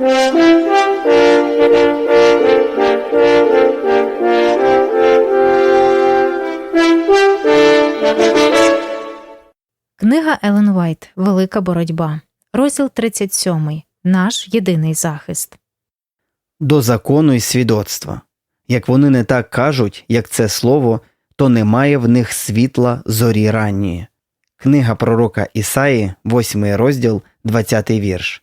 Книга Елен Уайт Велика боротьба. Розділ 37. Наш єдиний захист. До закону і свідоцтва. Як вони не так кажуть, як це слово, то немає в них світла зорі ранньої. Книга пророка Ісаї, 8 розділ, 20 вірш.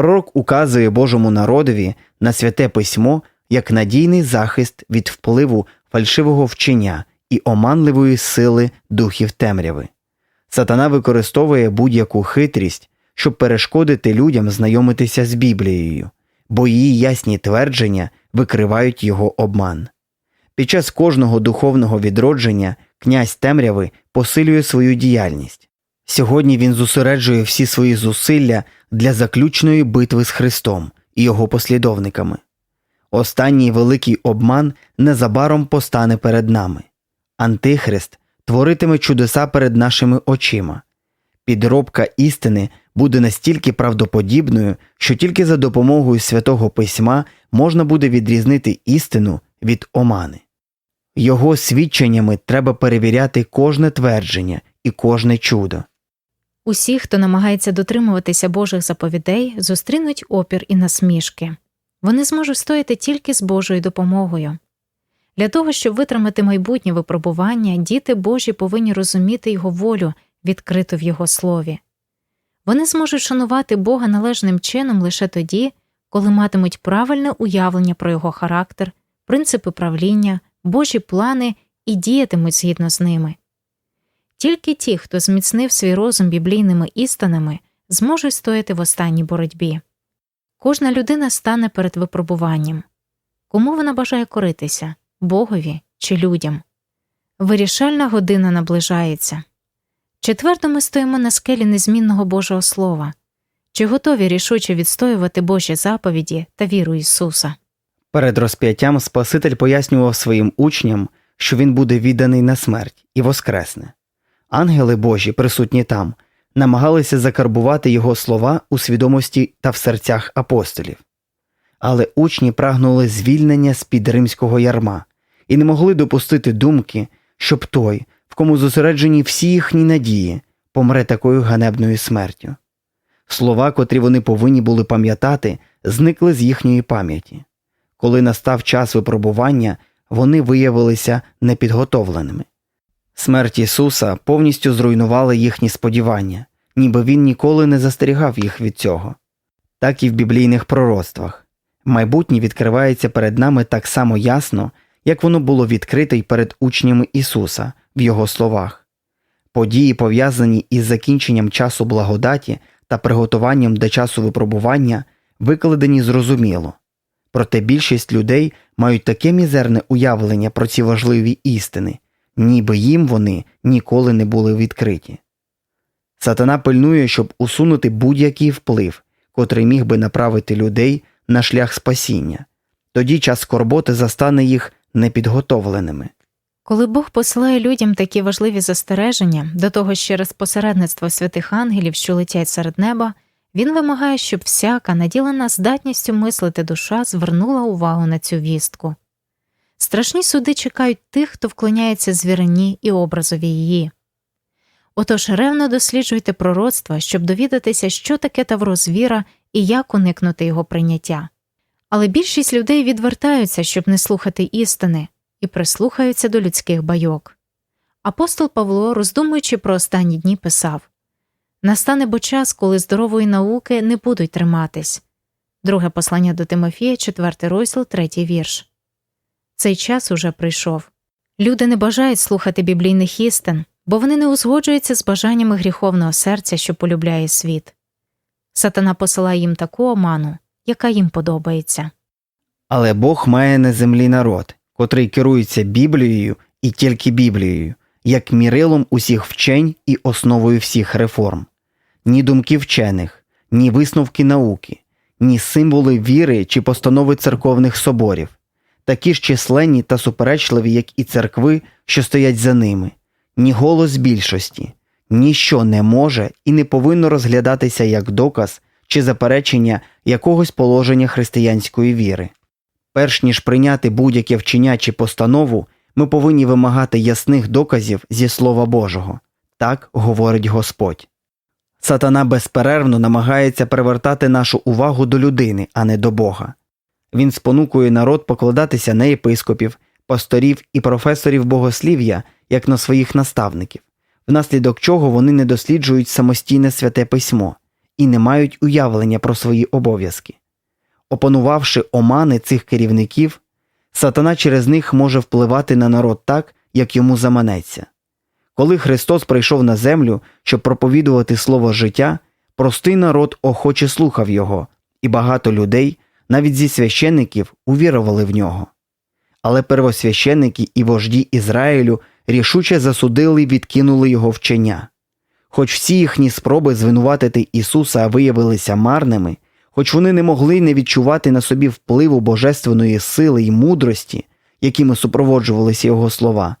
Пророк указує Божому народові на святе письмо як надійний захист від впливу фальшивого вчення і оманливої сили духів темряви. Сатана використовує будь-яку хитрість, щоб перешкодити людям знайомитися з Біблією, бо її ясні твердження викривають його обман. Під час кожного духовного відродження князь темряви посилює свою діяльність. Сьогодні він зосереджує всі свої зусилля для заключної битви з Христом і його послідовниками. Останній великий обман незабаром постане перед нами. Антихрист творитиме чудеса перед нашими очима. Підробка істини буде настільки правдоподібною, що тільки за допомогою святого письма можна буде відрізнити істину від омани. Його свідченнями треба перевіряти кожне твердження і кожне чудо. Усі, хто намагається дотримуватися Божих заповідей, зустрінуть опір і насмішки. Вони зможуть стояти тільки з Божою допомогою. Для того, щоб витримати майбутнє випробування, діти Божі повинні розуміти його волю, відкриту в його слові. Вони зможуть шанувати Бога належним чином лише тоді, коли матимуть правильне уявлення про його характер, принципи правління, Божі плани і діятимуть згідно з ними. Тільки ті, хто зміцнив свій розум біблійними істинами, зможуть стояти в останній боротьбі. Кожна людина стане перед випробуванням. Кому вона бажає коритися Богові чи людям? Вирішальна година наближається. Чи твердо ми стоїмо на скелі незмінного Божого Слова? Чи готові рішуче відстоювати Божі заповіді та віру Ісуса? Перед розп'яттям Спаситель пояснював своїм учням, що він буде відданий на смерть і воскресне. Ангели Божі, присутні там, намагалися закарбувати його слова у свідомості та в серцях апостолів. Але учні прагнули звільнення з під римського ярма і не могли допустити думки, щоб той, в кому зосереджені всі їхні надії, помре такою ганебною смертю. Слова, котрі вони повинні були пам'ятати, зникли з їхньої пам'яті. Коли настав час випробування, вони виявилися непідготовленими. Смерть Ісуса повністю зруйнувала їхні сподівання, ніби Він ніколи не застерігав їх від цього. Так і в біблійних пророцтвах. Майбутнє відкривається перед нами так само ясно, як воно було відкрите й перед учнями Ісуса в Його словах. Події, пов'язані із закінченням часу благодаті та приготуванням до часу випробування, викладені зрозуміло. Проте більшість людей мають таке мізерне уявлення про ці важливі істини, ніби їм вони ніколи не були відкриті. Сатана пильнує, щоб усунути будь-який вплив, котрий міг би направити людей на шлях спасіння, тоді час скорботи застане їх непідготовленими. Коли Бог посилає людям такі важливі застереження, до того ж через посередництво святих ангелів, що летять серед неба, він вимагає, щоб всяка наділена здатністю мислити душа звернула увагу на цю вістку. Страшні суди чекають тих, хто вклоняється звірині і образові її. Отож ревно досліджуйте пророцтва, щоб довідатися, що таке тавро звіра і як уникнути його прийняття. Але більшість людей відвертаються, щоб не слухати істини, і прислухаються до людських байок. Апостол Павло, роздумуючи про останні дні, писав Настане бо час, коли здорової науки не будуть триматись. Друге послання до Тимофія, 4 розділ, 3 вірш. Цей час уже прийшов. Люди не бажають слухати біблійних істин, бо вони не узгоджуються з бажаннями гріховного серця, що полюбляє світ. Сатана посилає їм таку оману, яка їм подобається. Але Бог має на землі народ, котрий керується Біблією і тільки Біблією, як мірилом усіх вчень і основою всіх реформ. Ні думки вчених, ні висновки науки, ні символи віри чи постанови церковних соборів, такі ж численні та суперечливі, як і церкви, що стоять за ними, ні голос більшості, ніщо не може і не повинно розглядатися як доказ чи заперечення якогось положення християнської віри. Перш ніж прийняти будь-яке вчення чи постанову, ми повинні вимагати ясних доказів зі Слова Божого. Так говорить Господь. Сатана безперервно намагається привертати нашу увагу до людини, а не до Бога. Він спонукує народ покладатися на єпископів, пасторів і професорів богослів'я як на своїх наставників, внаслідок чого вони не досліджують самостійне святе письмо і не мають уявлення про свої обов'язки. Опанувавши омани цих керівників, сатана через них може впливати на народ так, як йому заманеться. Коли Христос прийшов на землю, щоб проповідувати слово життя, простий народ охоче слухав його, і багато людей, навіть зі священників, увірували в нього. Але первосвященники і вожді Ізраїлю рішуче засудили й відкинули його вчення. Хоч всі їхні спроби звинуватити Ісуса виявилися марними, хоч вони не могли не відчувати на собі впливу божественної сили й мудрості, якими супроводжувалися його слова.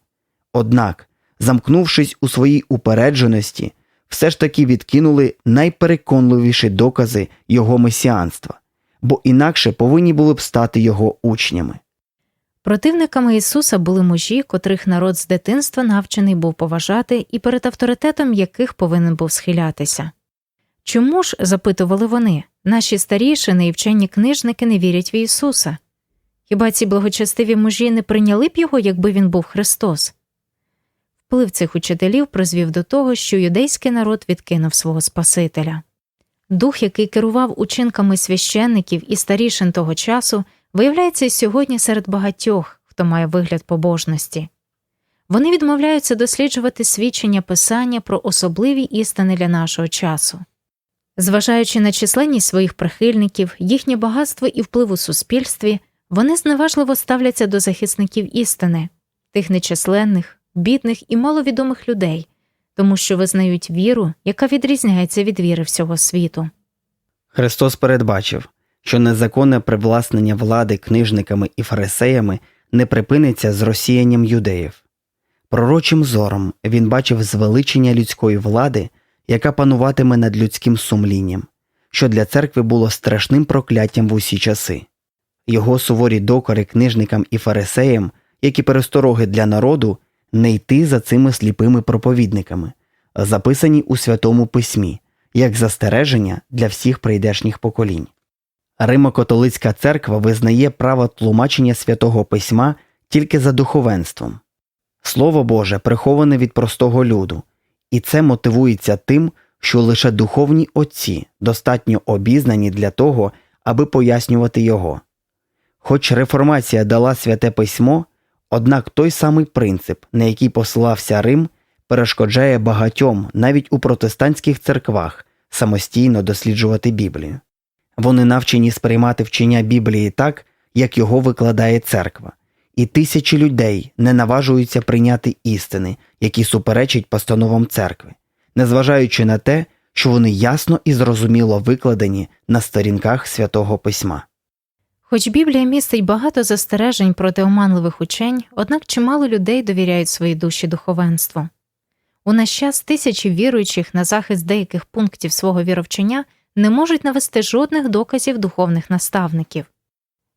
Однак, замкнувшись у своїй упередженості, все ж таки відкинули найпереконливіші докази його месіанства, бо інакше повинні були б стати його учнями. Противниками Ісуса були мужі, котрих народ з дитинства навчений був поважати і перед авторитетом яких повинен був схилятися. Чому ж, запитували вони, наші старішини і вчені книжники не вірять в Ісуса? Хіба ці благочестиві мужі не прийняли б його, якби він був Христос? Вплив цих учителів призвів до того, що юдейський народ відкинув свого Спасителя. Дух, який керував учинками священників і старішин того часу, виявляється і сьогодні серед багатьох, хто має вигляд побожності. Вони відмовляються досліджувати свідчення писання про особливі істини для нашого часу. Зважаючи на численність своїх прихильників, їхнє багатство і вплив у суспільстві, вони зневажливо ставляться до захисників істини, тих нечисленних, бідних і маловідомих людей, тому що визнають віру, яка відрізняється від віри всього світу. Христос передбачив, що незаконне привласнення влади книжниками і фарисеями не припиниться з розсіянням юдеїв. Пророчим зором він бачив звеличення людської влади, яка пануватиме над людським сумлінням, що для церкви було страшним прокляттям в усі часи. Його суворі докори книжникам і фарисеям, які перестороги для народу, не йти за цими сліпими проповідниками, записані у Святому Письмі, як застереження для всіх прийдешніх поколінь. Римо-католицька церква визнає право тлумачення святого письма тільки за духовенством. Слово Боже приховане від простого люду, і це мотивується тим, що лише духовні отці достатньо обізнані для того, аби пояснювати його. Хоч реформація дала святе письмо, однак той самий принцип, на який посилався Рим, перешкоджає багатьом навіть у протестантських церквах самостійно досліджувати Біблію. Вони навчені сприймати вчення Біблії так, як його викладає церква, і тисячі людей не наважуються прийняти істини, які суперечать постановам церкви, незважаючи на те, що вони ясно і зрозуміло викладені на сторінках святого письма. Хоч Біблія містить багато застережень проти оманливих учень, однак чимало людей довіряють своїй душі духовенству. У наш час тисячі віруючих на захист деяких пунктів свого віровчення не можуть навести жодних доказів духовних наставників.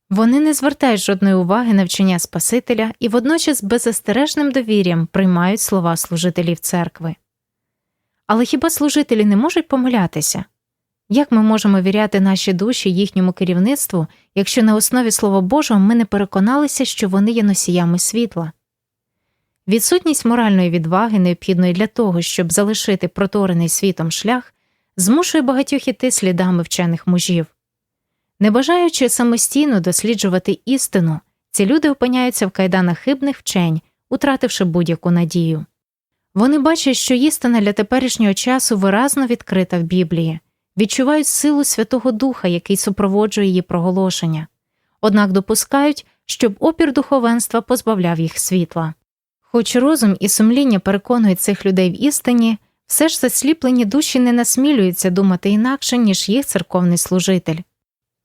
Вони не звертають жодної уваги на вчення Спасителя і водночас беззастережним довір'ям приймають слова служителів церкви. Але хіба служителі не можуть помилятися? Як ми можемо віряти наші душі їхньому керівництву, якщо на основі Слова Божого ми не переконалися, що вони є носіями світла? Відсутність моральної відваги, необхідної для того, щоб залишити проторений світом шлях, змушує багатьох іти слідами вчених мужів. Не бажаючи самостійно досліджувати істину, ці люди опиняються в кайданах хибних вчень, утративши будь-яку надію. Вони бачать, що істина для теперішнього часу виразно відкрита в Біблії, відчувають силу Святого Духа, який супроводжує її проголошення, однак допускають, щоб опір духовенства позбавляв їх світла. Хоч розум і сумління переконують цих людей в істині, все ж засліплені душі не насмілюються думати інакше, ніж їх церковний служитель.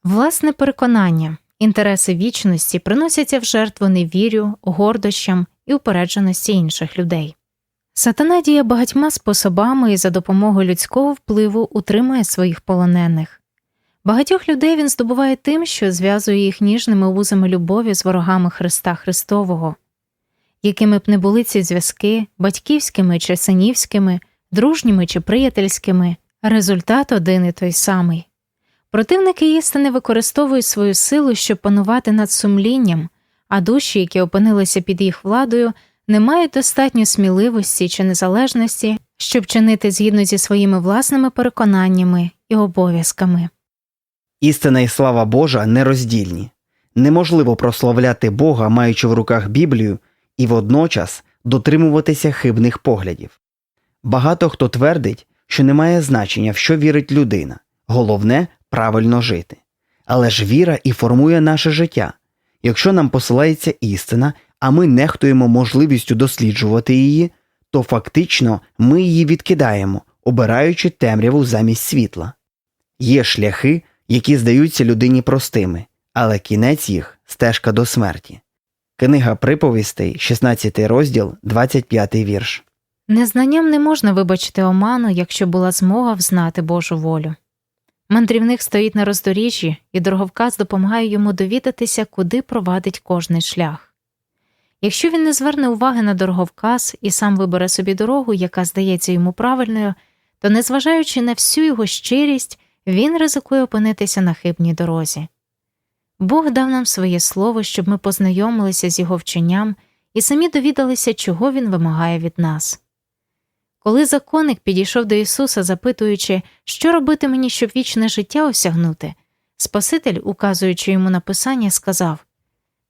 Власне переконання, інтереси вічності приносяться в жертву невірю, гордощам і упередженості інших людей. Сатана діє багатьма способами і за допомогою людського впливу утримує своїх полонених. Багатьох людей він здобуває тим, що зв'язує їх ніжними вузами любові з ворогами Христа Христового. Якими б не були ці зв'язки, батьківськими чи синівськими, дружніми чи приятельськими, результат один і той самий. Противники істини використовують свою силу, щоб панувати над сумлінням, а душі, які опинилися під їх владою, не мають достатньо сміливості чи незалежності, щоб чинити згідно зі своїми власними переконаннями і обов'язками. Істина і слава Божа нероздільні. Неможливо прославляти Бога, маючи в руках Біблію, і водночас дотримуватися хибних поглядів. Багато хто твердить, що не має значення, в що вірить людина, головне правильно жити. Але ж віра і формує наше життя. Якщо нам посилається істина, а ми нехтуємо можливістю досліджувати її, то фактично ми її відкидаємо, обираючи темряву замість світла. Є шляхи, які здаються людині простими, але кінець їх стежка до смерті. Книга приповістей, 16 розділ, 25 вірш. Незнанням не можна вибачити оману, якщо була змога взнати Божу волю. Мандрівник стоїть на роздоріжжі, і дороговказ допомагає йому довідатися, куди провадить кожний шлях. Якщо він не зверне уваги на дороговказ і сам вибере собі дорогу, яка здається йому правильною, то, незважаючи на всю його щирість, він ризикує опинитися на хибній дорозі. Бог дав нам своє слово, щоб ми познайомилися з його вченням і самі довідалися, чого він вимагає від нас. Коли законник підійшов до Ісуса, запитуючи, що робити мені, щоб вічне життя осягнути, Спаситель, указуючи йому на писання, сказав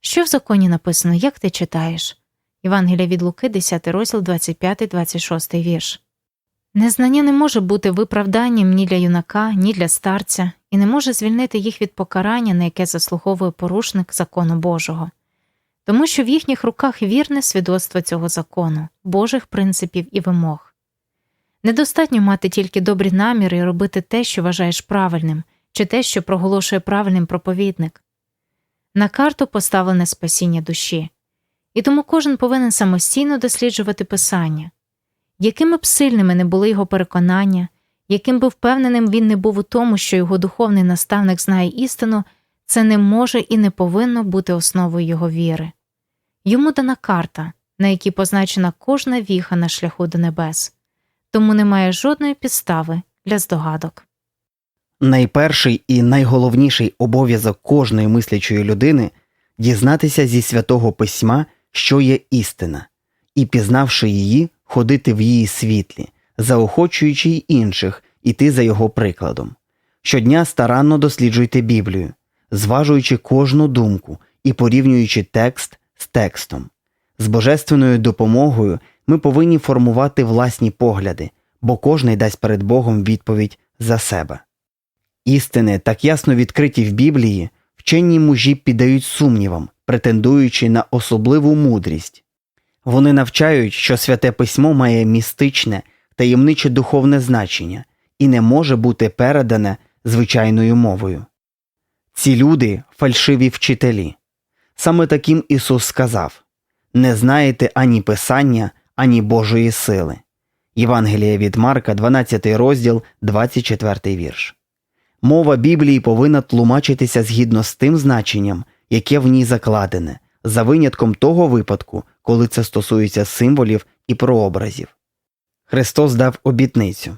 Що в законі написано, як ти читаєш? Євангелія від Луки, 10 розділ, 25-26 вірш. Незнання не може бути виправданням ні для юнака, ні для старця, і не може звільнити їх від покарання, на яке заслуговує порушник закону Божого, тому що в їхніх руках вірне свідоцтво цього закону, Божих принципів і вимог. Недостатньо мати тільки добрі наміри і робити те, що вважаєш правильним, чи те, що проголошує правильним проповідник. На карту поставлене спасіння душі, і тому кожен повинен самостійно досліджувати писання. Якими б сильними не були його переконання, яким би впевненим він не був у тому, що його духовний наставник знає істину, це не може і не повинно бути основою його віри. Йому дана карта, на якій позначена кожна віха на шляху до небес, тому немає жодної підстави для здогадок. Найперший і найголовніший обов'язок кожної мислячої людини дізнатися зі святого письма, що є істина, і, пізнавши її, ходити в її світлі, заохочуючи й інших іти за його прикладом. Щодня старанно досліджуйте Біблію, зважуючи кожну думку і порівнюючи текст з текстом. З божественною допомогою ми повинні формувати власні погляди, бо кожний дасть перед Богом відповідь за себе. Істини, так ясно відкриті в Біблії, вчені мужі піддають сумнівам, претендуючи на особливу мудрість. Вони навчають, що святе письмо має містичне, таємниче духовне значення і не може бути передане звичайною мовою. Ці люди фальшиві вчителі. Саме таким Ісус сказав Не знаєте ані Писання, ані Божої сили. Євангелія від Марка, 12 розділ, 24 вірш. Мова Біблії повинна тлумачитися згідно з тим значенням, яке в ній закладене, за винятком того випадку, коли це стосується символів і прообразів. Христос дав обітницю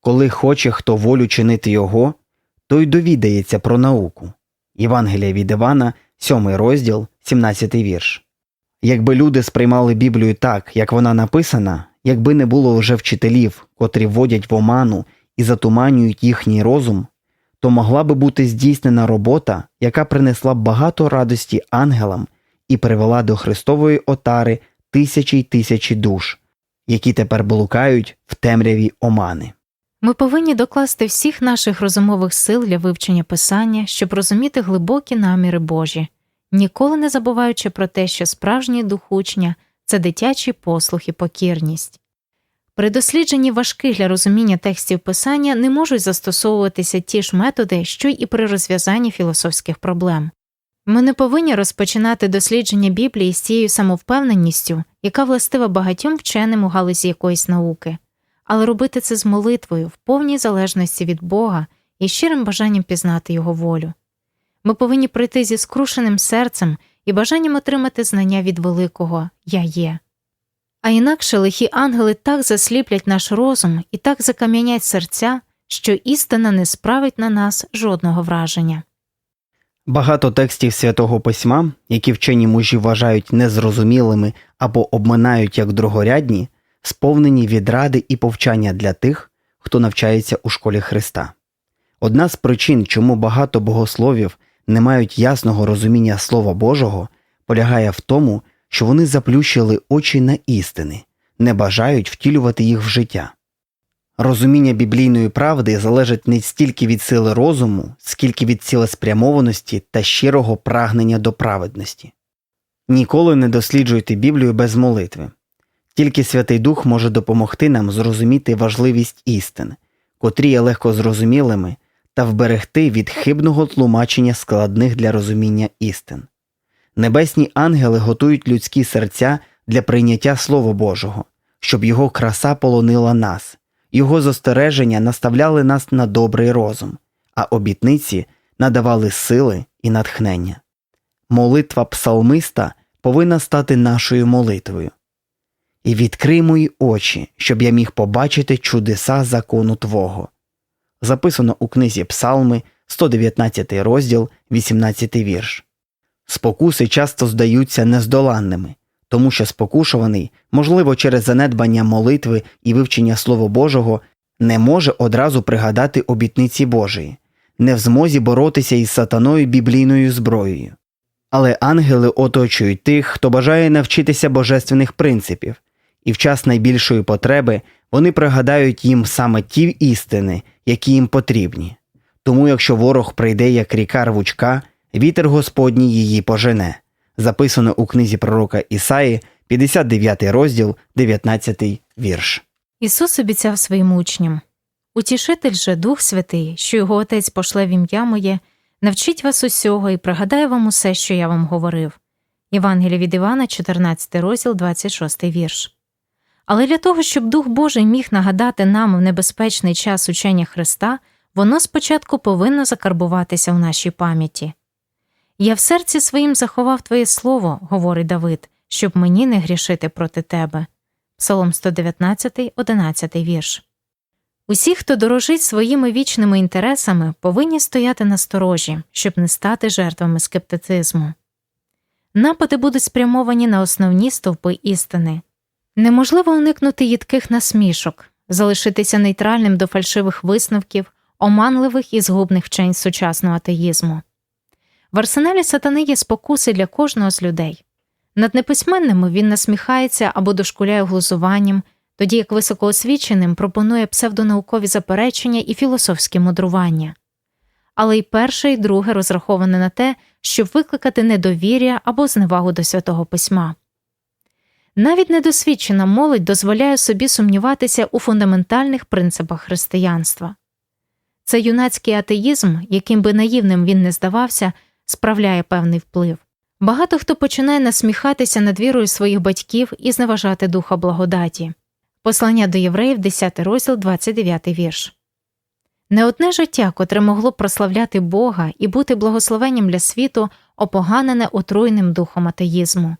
Коли хоче хто волю чинити Його, той довідається про науку. Євангелія від Івана, 7 розділ, 17 вірш. Якби люди сприймали Біблію так, як вона написана, якби не було вже вчителів, котрі вводять в оману і затуманюють їхній розум, то могла би бути здійснена робота, яка принесла багато радості ангелам і привела до Христової отари тисячі й тисячі душ, які тепер блукають в темряві омани. Ми повинні докласти всіх наших розумових сил для вивчення писання, щоб розуміти глибокі наміри Божі, ніколи не забуваючи про те, що справжній дух учня це дитячий послух покірність. При дослідженні важких для розуміння текстів писання не можуть застосовуватися ті ж методи, що й при розв'язанні філософських проблем. Ми не повинні розпочинати дослідження Біблії з цією самовпевненістю, яка властива багатьом вченим у галузі якоїсь науки, але робити це з молитвою в повній залежності від Бога і щирим бажанням пізнати його волю. Ми повинні прийти зі скрушеним серцем і бажанням отримати знання від великого Я є. А інакше лихі ангели так засліплять наш розум і так закам'янять серця, що істина не справить на нас жодного враження. Багато текстів святого письма, які вчені мужі вважають незрозумілими або обминають як другорядні, сповнені відради і повчання для тих, хто навчається у школі Христа. Одна з причин, чому багато богословів не мають ясного розуміння Слова Божого, полягає в тому, що вони заплющили очі на істини, не бажають втілювати їх в життя. Розуміння біблійної правди залежить не стільки від сили розуму, скільки від цілеспрямованості та щирого прагнення до праведності. Ніколи не досліджуйте Біблію без молитви. Тільки Святий Дух може допомогти нам зрозуміти важливість істин, котрі є легко зрозумілими, та вберегти від хибного тлумачення складних для розуміння істин. Небесні ангели готують людські серця для прийняття Слова Божого, щоб його краса полонила нас, його застереження наставляли нас на добрий розум, а обітниці надавали сили і натхнення. Молитва псалмиста повинна стати нашою молитвою. І відкрий мої очі, щоб я міг побачити чудеса закону Твого. Записано у книзі Псалми, 119 розділ, 18 вірш. Спокуси часто здаються нездоланними, тому що спокушуваний, можливо, через занедбання молитви і вивчення Слова Божого, не може одразу пригадати обітниці Божої, не в змозі боротися із сатаною біблійною зброєю. Але ангели оточують тих, хто бажає навчитися божественних принципів, і в час найбільшої потреби вони пригадають їм саме ті істини, які їм потрібні. Тому, якщо ворог прийде як ріка рвучка, вітер Господній її пожене. Записано у книзі пророка Ісаї, 59 розділ, 19 вірш. Ісус обіцяв своїм учням Утішитель же Дух Святий, що його Отець пошле в ім'я моє, навчить вас усього і пригадає вам усе, що я вам говорив. Євангелія від Івана, 14 розділ, 26 вірш. Але для того, щоб Дух Божий міг нагадати нам в небезпечний час учення Христа, воно спочатку повинно закарбуватися в нашій пам'яті. Я в серці своїм заховав Твоє слово, говорить Давид, щоб мені не грішити проти тебе. Псалом 119, 11 вірш. Усі, хто дорожить своїми вічними інтересами, повинні стояти на сторожі, щоб не стати жертвами скептицизму. Напади будуть спрямовані на основні стовпи істини. Неможливо уникнути їдких насмішок, залишитися нейтральним до фальшивих висновків, оманливих і згубних вчень сучасного атеїзму. В арсеналі сатани є спокуси для кожного з людей. Над неписьменними він насміхається або дошкуляє глузуванням, тоді як високоосвіченим пропонує псевдонаукові заперечення і філософські мудрування. Але й перше, і друге розраховане на те, щоб викликати недовір'я або зневагу до святого письма. Навіть недосвідчена молодь дозволяє собі сумніватися у фундаментальних принципах християнства. Це юнацький атеїзм, яким би наївним він не здавався, справляє певний вплив. Багато хто починає насміхатися над вірою своїх батьків і зневажати духа благодаті. Послання до євреїв, 10 розділ, 29 вірш. Не одне життя, котре могло прославляти Бога і бути благословенням для світу, опоганене отруйним духом атеїзму.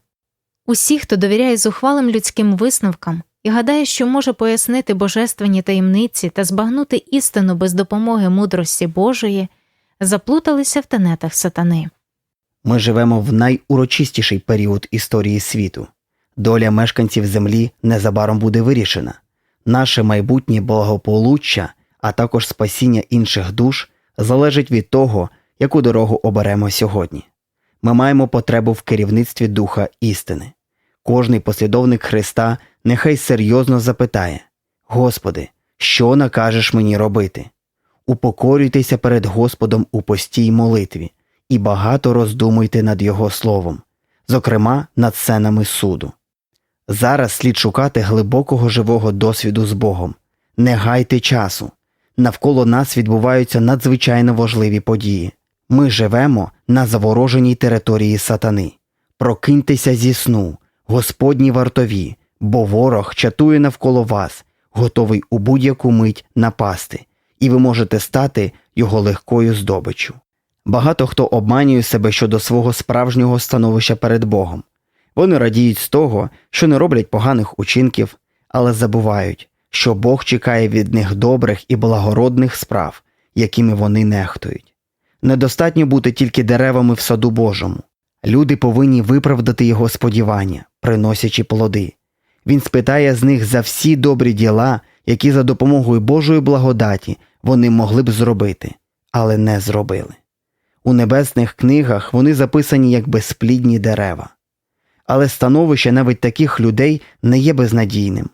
Усі, хто довіряє зухвалим людським висновкам і гадає, що може пояснити божественні таємниці та збагнути істину без допомоги мудрості Божої, заплуталися в тенетах сатани. Ми живемо в найурочистіший період історії світу. Доля мешканців землі незабаром буде вирішена. Наше майбутнє благополуччя, а також спасіння інших душ залежить від того, яку дорогу оберемо сьогодні. Ми маємо потребу в керівництві духа істини. Кожний послідовник Христа нехай серйозно запитає Господи, що накажеш мені робити? Упокорюйтеся перед Господом у постій молитві і багато роздумуйте над Його словом, зокрема над сценами суду. Зараз слід шукати глибокого живого досвіду з Богом. Не гайте часу. Навколо нас відбуваються надзвичайно важливі події. Ми живемо на завороженій території сатани. Прокиньтеся зі сну, Господні вартові, бо ворог чатує навколо вас, готовий у будь-яку мить напасти, і ви можете стати його легкою здобиччю. Багато хто обманює себе щодо свого справжнього становища перед Богом. Вони радіють з того, що не роблять поганих учинків, але забувають, що Бог чекає від них добрих і благородних справ, якими вони нехтують. Недостатньо бути тільки деревами в саду Божому. Люди повинні виправдати його сподівання, приносячи плоди. Він спитає з них за всі добрі діла, які за допомогою Божої благодаті вони могли б зробити, але не зробили. У небесних книгах вони записані як безплідні дерева. Але становище навіть таких людей не є безнадійним.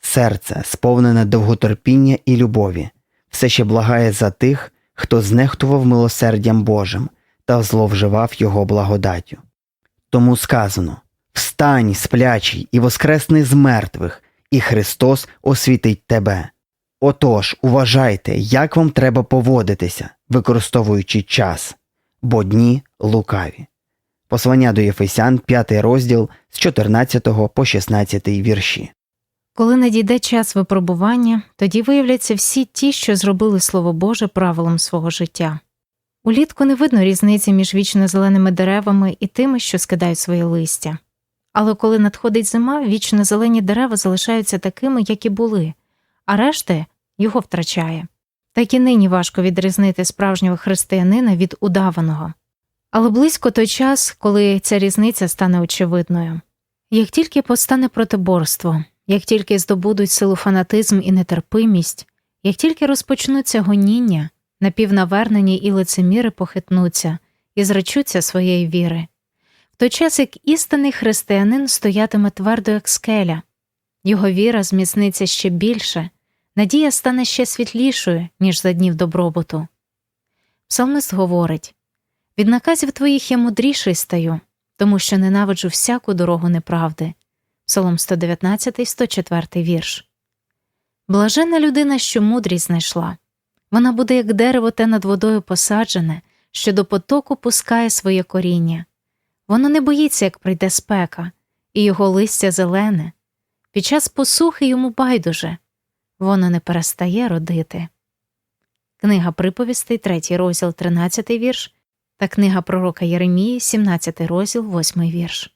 Серце, сповнене довготерпіння і любові, все ще благає за тих, хто знехтував милосердям Божим та зловживав його благодаттю. Тому сказано Встань, сплячий, і воскресни з мертвих, і Христос освітить тебе. Отож, уважайте, як вам треба поводитися, використовуючи час, бо дні лукаві. Послання до Єфесян, 5 розділ з 14 по 16 вірші. Коли надійде час випробування, тоді виявляться всі ті, що зробили Слово Боже правилом свого життя. Улітку не видно різниці між вічно зеленими деревами і тими, що скидають своє листя. Але коли надходить зима, вічно зелені дерева залишаються такими, як і були, а решта його втрачає. Так і нині важко відрізнити справжнього християнина від удаваного. Але близько той час, коли ця різниця стане очевидною. Як тільки постане протиборство, як тільки здобудуть силу фанатизм і нетерпимість, як тільки розпочнуться гоніння, напівнавернені і лицеміри похитнуться і зречуться своєї віри, в той час як істинний християнин стоятиме твердо, як скеля, його віра зміцниться ще більше, надія стане ще світлішою, ніж за днів добробуту. Псалмист говорить від наказів твоїх я мудріший стаю, тому що ненавиджу всяку дорогу неправди. Псалом 119, 104 вірш. Блажена людина, що мудрість знайшла. Вона буде як дерево те над водою посаджене, що до потоку пускає своє коріння. Воно не боїться, як прийде спека, і його листя зелене. Під час посухи йому байдуже, воно не перестає родити. Книга приповістей, 3 розділ, 13 вірш та книга пророка Єремії, 17 розділ, 8 вірш.